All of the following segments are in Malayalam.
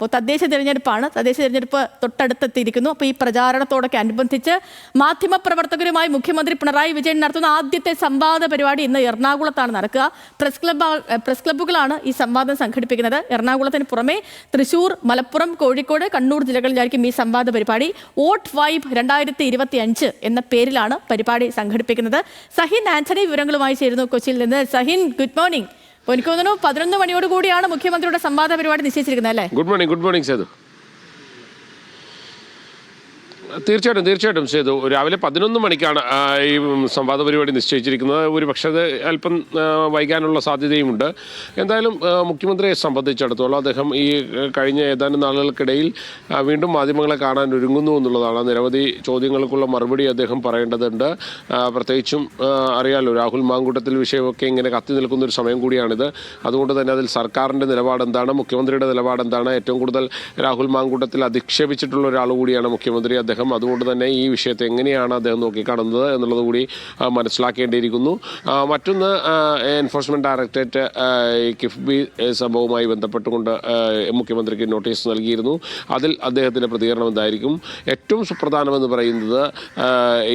അപ്പോൾ തദ്ദേശ തിരഞ്ഞെടുപ്പാണ്. തദ്ദേശ തിരഞ്ഞെടുപ്പ് തൊട്ടടുത്തെത്തിയിരിക്കുന്നു. അപ്പോൾ ഈ പ്രചാരണത്തോടൊക്കെ അനുബന്ധിച്ച് മാധ്യമപ്രവർത്തകരുമായി മുഖ്യമന്ത്രി പിണറായി വിജയൻ നടത്തുന്ന ആദ്യത്തെ സംവാദ പരിപാടി ഇന്ന് എറണാകുളത്താണ് നടക്കുക. പ്രസ് ക്ലബ് പ്രസ് ക്ലബ്ബുകളാണ് ഈ സംവാദം സംഘടിപ്പിക്കുന്നത്. എറണാകുളത്തിന് പുറമെ തൃശൂർ മലപ്പുറം കോഴിക്കോട് കണ്ണൂർ ജില്ലകളിലായിരിക്കും ഈ സംവാദ പരിപാടി. വോട്ട് വൈബ് രണ്ടായിരത്തി ഇരുപത്തി അഞ്ച് എന്ന പേരിലാണ് പരിപാടി സംഘടിപ്പിക്കുന്നത്. സഹിൻ ആന്റണി വിവരങ്ങളുമായി ചേരുന്നു കൊച്ചിയിൽ നിന്ന്. Sahin good morning. എനിക്ക് പതിനൊന്ന് മണിയോട് കൂടിയാണ് മുഖ്യമന്ത്രിയുടെ സംവാദ പരിപാടി നിശ്ചയിച്ചിരിക്കുന്നത് അല്ലേ? Good morning good morning Sethu തീർച്ചയായിട്ടും തീർച്ചയായിട്ടും ചെയ്തു രാവിലെ പതിനൊന്ന് മണിക്കാണ് ഈ സംവാദ പരിപാടി നിശ്ചയിച്ചിരിക്കുന്നത്. ഒരു പക്ഷേ അത് അല്പം വൈകാനുള്ള സാധ്യതയുമുണ്ട്. എന്തായാലും മുഖ്യമന്ത്രിയെ സംബന്ധിച്ചിടത്തോളം അദ്ദേഹം ഈ കഴിഞ്ഞ ഏതാനും നാളുകൾക്കിടയിൽ വീണ്ടും മാധ്യമങ്ങളെ കാണാൻ ഒരുങ്ങുന്നു എന്നുള്ളതാണ് നിരവധി ചോദ്യങ്ങൾക്കുള്ള മറുപടി അദ്ദേഹം പറയേണ്ടതുണ്ട്. പ്രത്യേകിച്ചും അറിയാലോ രാഹുൽ മാങ്കൂട്ടത്തിൽ വിഷയമൊക്കെ ഇങ്ങനെ കത്തി നിൽക്കുന്ന ഒരു സമയം കൂടിയാണിത്. അതുകൊണ്ട് തന്നെ അതിൽ സർക്കാരിന്റെ നിലപാട് എന്താണ് മുഖ്യമന്ത്രിയുടെ നിലപാട് എന്താണ് ഏറ്റവും കൂടുതൽ രാഹുൽ മാങ്കൂട്ടത്തിൽ അധിക്ഷേപിച്ചിട്ടുള്ള ഒരാൾ കൂടിയാണ് മുഖ്യമന്ത്രി. അദ്ദേഹം അതുകൊണ്ട് തന്നെ ഈ വിഷയത്തെ എങ്ങനെയാണ് അദ്ദേഹം നോക്കിക്കാണുന്നത് എന്നുള്ളത് കൂടി മനസ്സിലാക്കേണ്ടിയിരിക്കുന്നു. മറ്റൊന്ന് എൻഫോഴ്സ്മെന്റ് ഡയറക്ടറേറ്റ് കിഫ്ബി സംഭവവുമായി ബന്ധപ്പെട്ടുകൊണ്ട് മുഖ്യമന്ത്രിക്ക് നോട്ടീസ് നൽകിയിരുന്നു. അതിൽ അദ്ദേഹത്തിന്റെ പ്രതികരണം എന്തായിരിക്കും? ഏറ്റവും സുപ്രധാനമെന്ന് പറയുന്നത്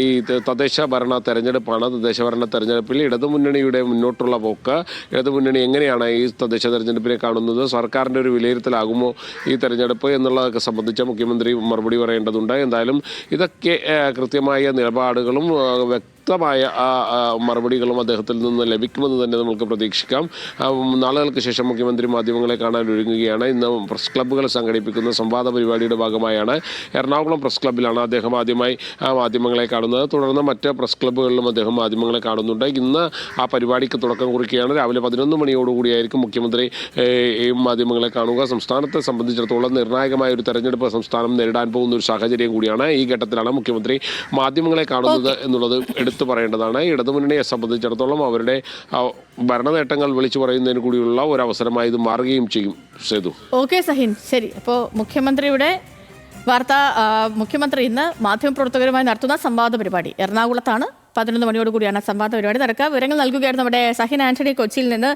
ഈ തദ്ദേശ ഭരണ തെരഞ്ഞെടുപ്പാണ്. തദ്ദേശ ഭരണ തെരഞ്ഞെടുപ്പിൽ ഇടതുമുന്നണിയുടെ മുന്നോട്ടുള്ള പോക്ക്. ഇടതുമുന്നണി എങ്ങനെയാണ് ഈ തദ്ദേശ തെരഞ്ഞെടുപ്പിനെ കാണുന്നത്? സർക്കാരിന്റെ ഒരു വിലയിരുത്തലാകുമോ ഈ തെരഞ്ഞെടുപ്പ് എന്നുള്ളതൊക്കെ സംബന്ധിച്ച് മുഖ്യമന്ത്രി മറുപടി പറയേണ്ടതുണ്ട്. എന്തായാലും ഇതൊക്കെ കൃത്യമായ നിലപാടുകളും ആ, മറുപടികളും അദ്ദേഹത്തിൽ നിന്ന് ലഭിക്കുമെന്ന് തന്നെ നമുക്ക് പ്രതീക്ഷിക്കാം. നാളുകൾക്ക് ശേഷം മുഖ്യമന്ത്രി മാധ്യമങ്ങളെ കാണാൻ ഒരുങ്ങുകയാണ്. ഇന്ന് പ്രസ് ക്ലബ്ബുകൾ സംഘടിപ്പിക്കുന്ന സംവാദ പരിപാടിയുടെ ഭാഗമായാണ് എറണാകുളം പ്രസ് ക്ലബ്ബിലാണ് അദ്ദേഹം ആദ്യമായി മാധ്യമങ്ങളെ കാണുന്നത്. തുടർന്ന് മറ്റ് പ്രസ് ക്ലബ്ബുകളിലും അദ്ദേഹം മാധ്യമങ്ങളെ കാണുന്നുണ്ട്. ഇന്ന് ആ പരിപാടിക്ക് തുടക്കം കുറിക്കുകയാണ്. രാവിലെ പതിനൊന്ന് മണിയോടുകൂടിയായിരിക്കും മുഖ്യമന്ത്രി ഈ മാധ്യമങ്ങളെ കാണുക. സംസ്ഥാനത്തെ സംബന്ധിച്ചിടത്തോളം നിർണായകമായ ഒരു തെരഞ്ഞെടുപ്പ് സംസ്ഥാനം നേരിടാൻ പോകുന്ന ഒരു സാഹചര്യം കൂടിയാണ് ഈ ഘട്ടത്തിലാണ് മുഖ്യമന്ത്രി മാധ്യമങ്ങളെ കാണുന്നത് എന്നുള്ളത് എടുത്തു പറയേണ്ടതാണ് ഇടതുമുന്നണിയെ സംബന്ധിച്ചിടത്തോളം അവരുടെ ഭരണ നേട്ടങ്ങൾ വിളിച്ചു പറയുന്നതിന് കൂടിയുള്ള ഒരു അവസരമായി ഇത് മാറുകയും ചെയ്യും സേതു. ഓക്കെ സഹിൻ. ശരി. അപ്പോൾ മുഖ്യമന്ത്രിയുടെ വാർത്ത മുഖ്യമന്ത്രി ഇന്ന് മാധ്യമപ്രവർത്തകരുമായി നടത്തുന്ന സംവാദ പരിപാടി. എറണാകുളത്താണ് പതിനൊന്ന് മണിയോടുകൂടിയാണ് സംവാദ പരിപാടി നടക്കുക. വിവരങ്ങൾ നൽകുകയായിരുന്നു നമ്മുടെ സഹിൻ ആന്റണി കൊച്ചിയിൽ നിന്ന്